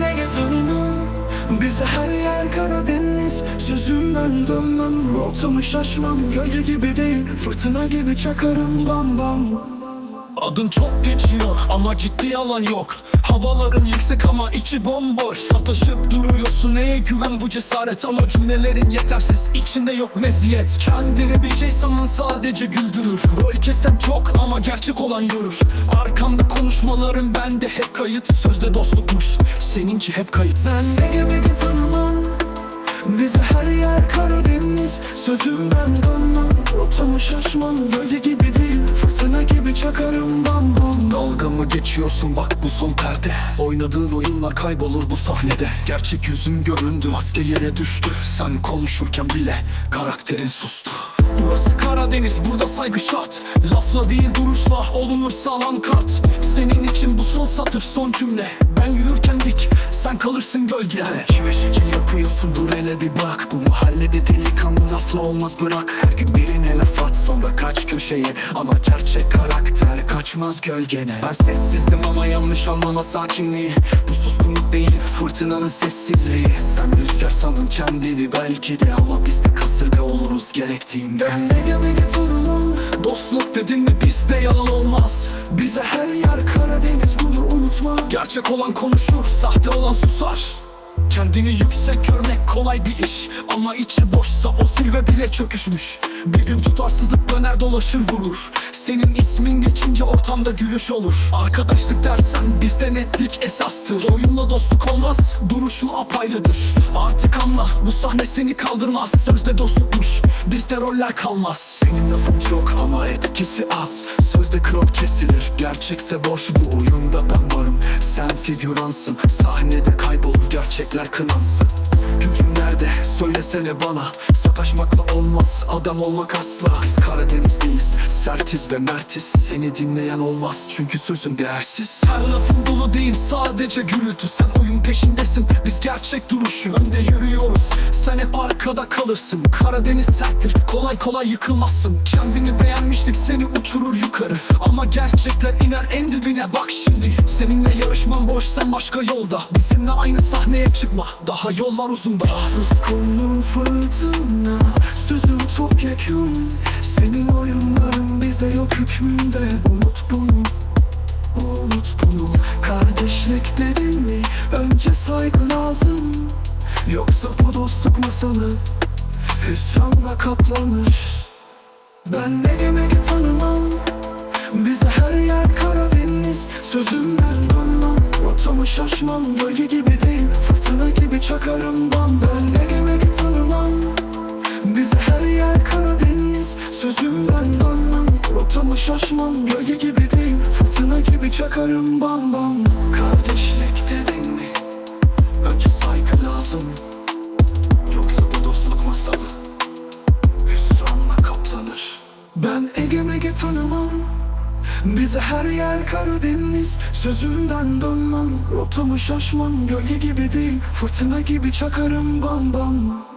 Seni Ege tanımam Bize her yer Karadeniz. Sözümden dönmem. Rotamı şaşmam. Gölge gibi değil Fırtına gibi çakarım bam bam Adın çok geçiyor ama ciddi yalan yok. Havaların yüksek ama içi bomboş. Sataşıp duruyorsun neye güven? Bu cesaret Ama cümlelerin yetersiz. İçinde yok meziyet. Kendini bir şey sanın sadece güldürür. Rol kesen çok ama gerçek olan yürür. Arkamda konuşmaların bende hep kayıt. Sözde dostlukmuş. Seninki hep kayıt Ben Ege Ege tanımam? Bize her yer Karadeniz. Sözümden dönmem. Rotamı şaşmam. Gölge geçiyorsun bak bu son perde. Oynadığın oyunlar kaybolur bu sahnede. Gerçek yüzün göründü maske yere düştü. Sen konuşurken bile karakterin sustu. Burası Karadeniz burada saygı şart. Lafla değil duruşla olunur sağlam kat Senin için bu son satır son cümle. Ben yürürken dik sen kalırsın gölgede Kime şekil yapıyorsun? Dur hele bir bak. Bu mahallede delikanlı lafla olmaz bırak. Her gün birine laf at sonra kaç köşeye. Ama gerçek karakter kaçmaz gölgene. Ben sessizdim ama yanlış anlama sakinliği. Bu suskunluk değil fırtınanın sessizliği. Sen rüzgar sanın kendini belki de Ama biz de kasırga oluruz gerektiğinde. Mega mega tanımam Dostluk dedin mi bizde yalan olmaz. Bize her yer Karadeniz bunu unutma. Gerçek olan konuşur, sahte olan susar Kendini yüksek görmek kolay bir iş. Ama içi boşsa o zirve bile çöküşmüş. Bir gün tutarsızlık döner dolaşır vurur. Senin ismin geçince ortamda gülüş olur. Arkadaşlık dersen bizde netlik esastır. Oyunla dostluk olmaz, duruşun apayrıdır. Artık anla bu sahne seni kaldırmaz. Sözde dostlukmuş, bizde roller kalmaz. Benim lafım çok ama etkisi az. Sözde krot kesilir Gerçekse boş bu oyunda ben varım. Sen figüransın Sahnede kaybolur gerçekler kınansın. Gücün nerede? Söylesene bana. Sataşmakla olmaz adam olmak asla. Biz Karadenizliyiz sertiz ve mertiz. Seni dinleyen olmaz çünkü sözün değersiz. Her lafın dolu değil sadece gürültü. Sen oyun peşindesin biz gerçek duruşu. Önde yürüyoruz sen hep arkada kalırsın. Karadeniz serttir kolay kolay yıkılmazsın. Kendini beğenmiştik seni uçurur yukarı. Ama gerçekler iner en dibine. Bak şimdi Seninle yarışmam boş sen başka yolda. Bizimle aynı sahneye çıkma daha yollar uzun daha Suskunluğun fırtına Sözüm topyekun. Senin oyunların bizde yok hükmünde. Unut bunu Unut bunu. Kardeşlik dedin mi? Önce saygı lazım. Yoksa bu dostluk masalı Hüsranla kaplanır Ben ne demek tanımam. Bize her yer Karadeniz. Sözümden dönmem. Rotamı şaşmam. Gölge gibi değil Fırtına gibi çakarım bam Ben ne demek tanımam. Bize her yer Karadeniz. Sözümden dönmem. Rotamı şaşmam. Gölge gibi değil Fırtına gibi çakarım bam bam Kardeşlik dedin mi? Önce saygı lazım. Yoksa bu dostluk masalı Ben Ege Mege tanımam. Bize her yer Karadeniz. Sözümden dönmem. Rotamı şaşmam. Gölge gibi değil Fırtına gibi çakarım bam bam